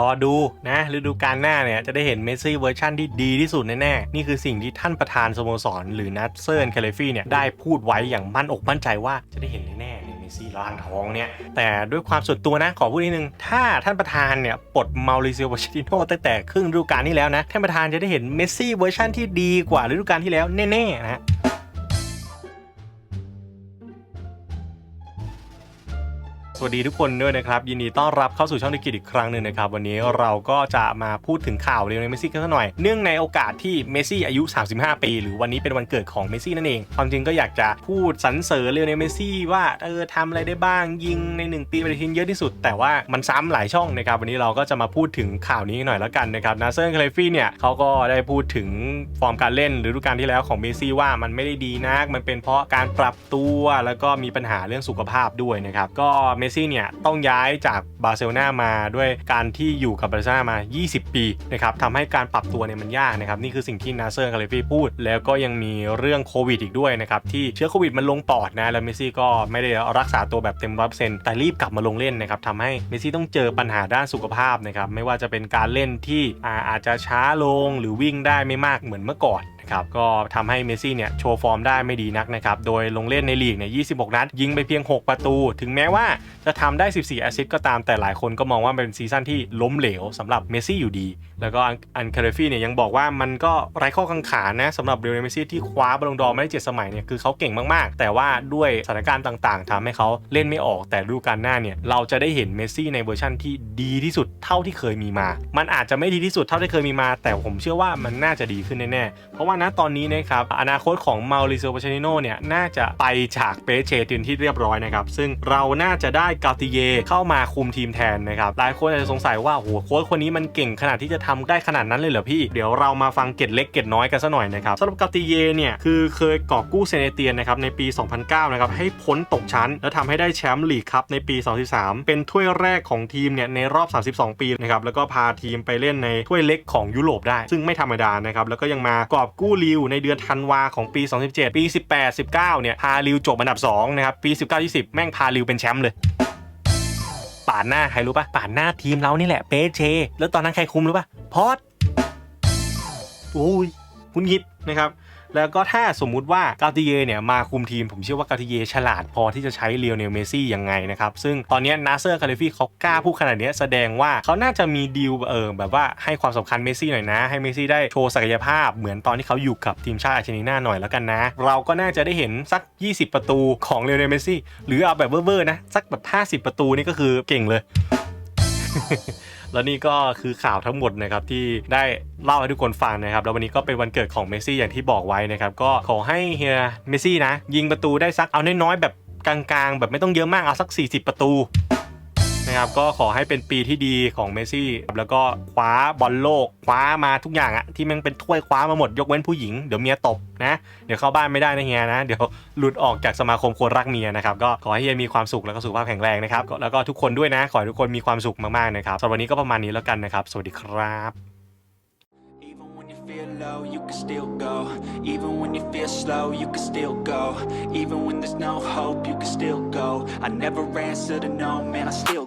รอดูนะฤดูกาลหน้าเนี่ยจะได้เห็นเมสซี่เวอร์ชันที่ดีที่สุดแน่ๆ นี่คือสิ่งที่ท่านประธานสโมสร หรือนัทเซิร์นคเลฟี่เนี่ยได้พูดไว้อย่างมั่นอกมั่นใจว่าจะได้เห็นแน่ๆในเมสซี่ล้านทองเนี่ยแต่ด้วยความส่วนตัวนะขอพูดนิดนึง ถ้าท่านประธานเนี่ยปลดมาริเซียโปเชติโนตั้งแต่ครึ่งฤดูกาลที่แล้วนะท่านประธานจะได้เห็นเมสซี่เวอร์ชันที่ดีกว่าฤดูกาลที่แล้วแน่ๆนะ สวัสดีทุกคนด้วยนะครับ ยินดีต้อนรับเข้าสู่ช่องดิกิจอีกครั้งหนึ่งนะครับ วันนี้เราก็จะมาพูดถึงข่าวเรียวเนเมสซี่กันสักหน่อย เนื่องในโอกาสที่เมสซี่อายุ 35 ปี หรือวันนี้เป็นวันเกิดของเมสซี่นั่นเอง ความจริงก็อยากจะพูดสรรเสริญเรียวเนเมสซี่ว่าเออทำอะไรได้บ้างยิงใน 1 ปีปฏิทินเยอะที่สุด แต่ว่ามันซ้ำหลายช่องนะครับวันนี้เราก็จะมาพูดถึงข่าวนี้หน่อยแล้วกันนะครับนาเซอร์คลฟี่เนี่ยเขาก็ได้พูดถึงฟอร์มการเล่นหรือฤดูกาลที่แล้วของเมสซี่ว่ามันไม่ได้ดีนักมันเป็นเพราะการปรับตัวแล้วก็มีปัญหาเรื่องสุขภาพด้วยนะครับก็เมสซี่เนี่ยต้องย้ายจากบาร์เซโลนามาด้วยการที่อยู่กับบาร์เซโลนามา 20 ปีนะครับทำให้การปรับตัวเนี่ยมันยากนะครับนี่คือสิ่งที่นาเซอร์คาเลฟี่พูด แล้วก็ยังมีเรื่องโควิดอีกด้วยนะครับที่เชื้อโควิดมันลงปอดนะแล้วเมสซี่ก็ไม่ได้รักษาตัวแบบเต็มร้อยเปอร์เซ็นต์แต่รีบกลับมาลงเล่นนะครับทำให้เมสซี่ต้องเจอปัญหาด้านสุขภาพนะครับไม่ว่าจะเป็นการเล่นที่อาอาจจะช้าลงหรือวิ่งได้ไม่มากเหมือนเมื่อก่อน ครับก็ทำให้เมซี่เนี่ยโชว์ฟอร์มได้ไม่ดีนักนะครับโดยลงเล่นในลีกเนี่ย 26 นัด ยิงไปเพียง 6 ประตู ถึงแม้ว่าจะทำได้ 14 แอสซิสต์ก็ตามแต่หลายคนก็มองว่าเป็นซีซั่นที่ล้มเหลวสำหรับเมซี่อยู่ดี แล้วก็อันคาเรฟี่เนี่ยยังบอกว่ามันก็ไร้ข้อกังขานะสำหรับเรอัลเมซี่ที่คว้าบอลงดอร์มาได้7สมัยเนี่ยคือเขาเก่งมากๆ แต่ว่าด้วยสถานการณ์ต่างๆทำให้เขาเล่นไม่ออกแต่ฤดูกาลหน้าเนี่ยเราจะได้เห็นเมซี่ในเวอร์ชั่นที่ดีที่สุดเท่าที่เคยมีมา มันอาจจะไม่ดีที่สุดเท่าที่เคยมีมา แต่ผมเชื่อว่ามันน่าจะดีขึ้นแน่ๆเพราะว่าณตอนนี้นะครับอนาคตของมาริโซปาชานิโนเนี่ยน่าจะไปจากเปเชตินที่เรียบร้อยนะครับ ซึ่งเราน่าจะได้กาติเยเข้ามาคุมทีมแทนนะครับ หลายคนอาจจะสงสัยว่าโหโค้ชคนนี้มันเก่งขนาดที่จะทำได้ขนาดนั้นเลยเหรอพี่ เดี๋ยวเรามาฟังเกร็ดเล็กเกร็ดน้อยกันสัหน่อยนะครับสำหรับกาติเยเนี่ยคือเคยกอบกู้เซเนเตียนนะครับในปี 2009 นะครับให้พ้นตกชั้น แล้วทำให้ได้แชมป์ลีกครับในปี 2013 เป็นถ้วยแรกของทีมเนี่ยในรอบ 32 ปีนะครับแล้วก็พาทีมไปเล่นในถ้วยเล็กของยุโรปได้ ซึ่งไม่ธรรมดานะครับแล้วก็ยังมากอบกู้ลิวในเดือนธันวาของปี 2017 ปี 18 19 เนี่ย พาลิวจบอันดับ 2 นะครับ ปี 19 20 แม่งพาลิวเป็นแชมป์เลยป่านหน้าใครรู้ปะป่านหน้าทีมเรานี่แหละเปเช แล้วตอนนั้นใครคุมรู้ปะพอดโอ้ยคุณยิดนะครับ แล้วก็ถ้าสมมุติว่ากาติเยเนี่ยมาคุมทีม ผมเชื่อว่ากาติเยฉลาดพอที่จะใช้เลียวเนลเมซี่ยังไงนะครับ ซึ่งตอนนี้นาเซอร์คาเลฟี่เขากล้าพูดขนาดนี้แสดงว่าเขาน่าจะมีดีลเออแบบว่าให้ความสำคัญเมซี่หน่อยนะ ให้เมซี่ได้โชว์ศักยภาพเหมือนตอนที่เขาอยู่กับทีมชาติอาร์เจนตินาหน่อยแล้วกันนะ เราก็น่าจะได้เห็นสัก 20 ประตูของเลียวเนลเมซี่หรือเอาแบบเวอร์ๆนะสักแบบ 50 ประตูนี่ก็คือเก่งเลย แล้วนี่ก็คือข่าวทั้งหมดนะครับที่ได้เล่าให้ทุกคนฟังนะครับ แล้ววันนี้ก็เป็นวันเกิดของเมสซี่อย่างที่บอกไว้นะครับ ก็ขอให้เฮียเมสซี่นะ ยิงประตูได้สักเอาน้อยๆแบบกลางๆ แบบไม่ต้องเยอะมากเอาสัก 40 ประตู นะครับก็ขอให้เป็นปีที่ดีของเมซี่ แล้วก็คว้าบอลโลก คว้ามาทุกอย่างอะที่มันเป็นถ้วยคว้ามาหมดยกเว้นผู้หญิงเดี๋ยวเมียตบนะ เดี๋ยวเข้าบ้านไม่ได้นะเฮียนะ เดี๋ยวหลุดออกจากสมาคมคนรักเมียนะครับก็ขอให้เฮียมีความสุขแล้วก็สุขภาพแข็งแรงนะครับแล้วก็ทุกคนด้วยนะ ขอให้ทุกคนมีความสุขมากๆนะครับสำหรับวันนี้ก็ประมาณนี้แล้วกันนะครับ สวัสดีครับ feel low, you can still go. Even when you feel slow, you can still go. Even when there's no hope, you can still go. I never answer to no, man, I still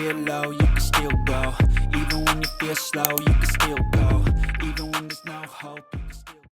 feel low, you can still go. Even when you feel slow, you can still go. Even when there's no hope.